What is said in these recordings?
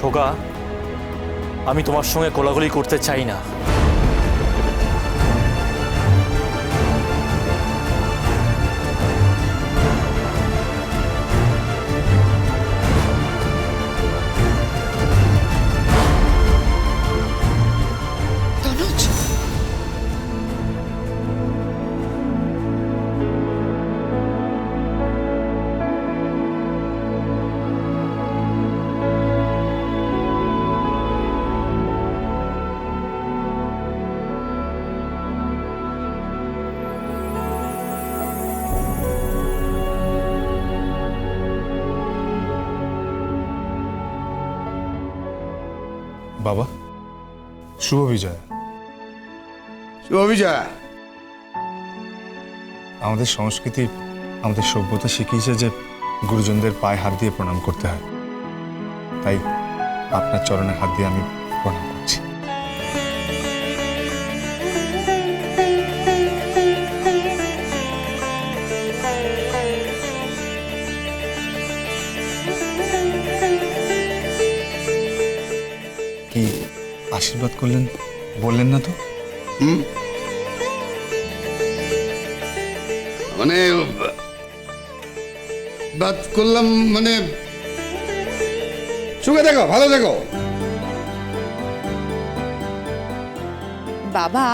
খোকা আমি তোমার সঙ্গে কোলাগুলি করতে চাই না। বাবা। শুভ বিজয়। শুভ বিজয়। আমাদের সংস্কৃতি আমাদের সভ্যতা শিখিয়েছে যে গুরুজনদের পায়ে হাত দিয়ে প্রণাম করতে হয়। তাই আপনার চরণে হাত দিয়ে আমি আশীর্বাদ করলেন বললেন না তো? মানে বাদ করলাম মানে সুখে দেখো ভালো দেখো বাবা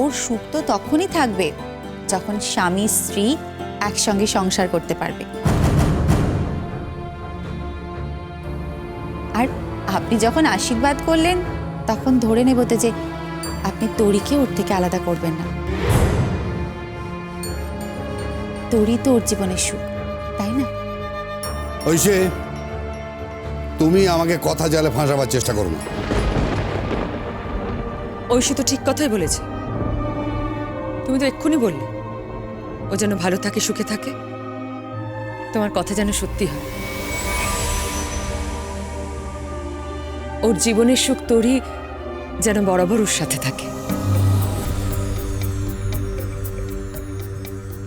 ওর সুখ তো তখনই থাকবে যখন স্বামী স্ত্রী একসঙ্গে সংসার করতে পারবে। আপনি যখন আশীর্বাদ করলেন তখন ধরে নেব তো যে আপনি তরিকে ওর থেকে আলাদা করবেন না। তরি তো ওর জীবনের সুখ তাই না? ঐশে তুমি আমাকে কথা জালে ফাঁসাবার চেষ্টা করো না। ঐশী তো ঠিক কথাই বলেছে। তুমি তো এক্ষুনি বললে ও যেন ভালো থাকে সুখে থাকে। তোমার কথা যেন সত্যি হয়। ওর জীবনের সুখ তোরই যেন বরাবর ওর সাথে থাকে।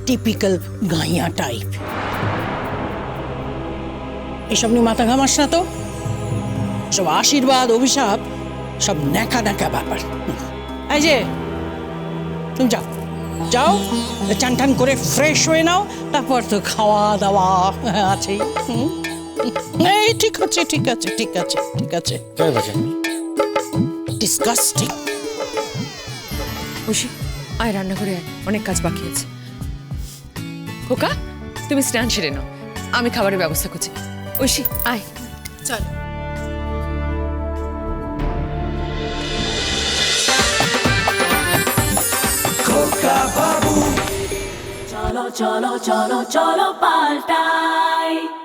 টিপিক্যাল গাইয়া টাইপ এসব নিয়ে মাথা ঘামাস না তো। সব আশীর্বাদ, অভিশাপ, সব ন্যাকা ন্যাকা ব্যাপার। এই যে, তুমি যাও। যাও, চান টান করে ফ্রেশ হয়ে নাও, তারপর তো খাওয়া দাওয়া আছেই। হুম। এই ঠিক আছে ঠিক আছে ঠিক আছে ঠিক আছে। ডিসকাস্টিং ঐশী আয় রান্না করে আয় অনেক কাজ বাকি আছে। খোকা তুমি স্নান সেরে নাও আমি খাবারের ব্যবস্থা করছি। ঐশী আয়। চলো। cholo, cholo, cholo, cholo, paltai.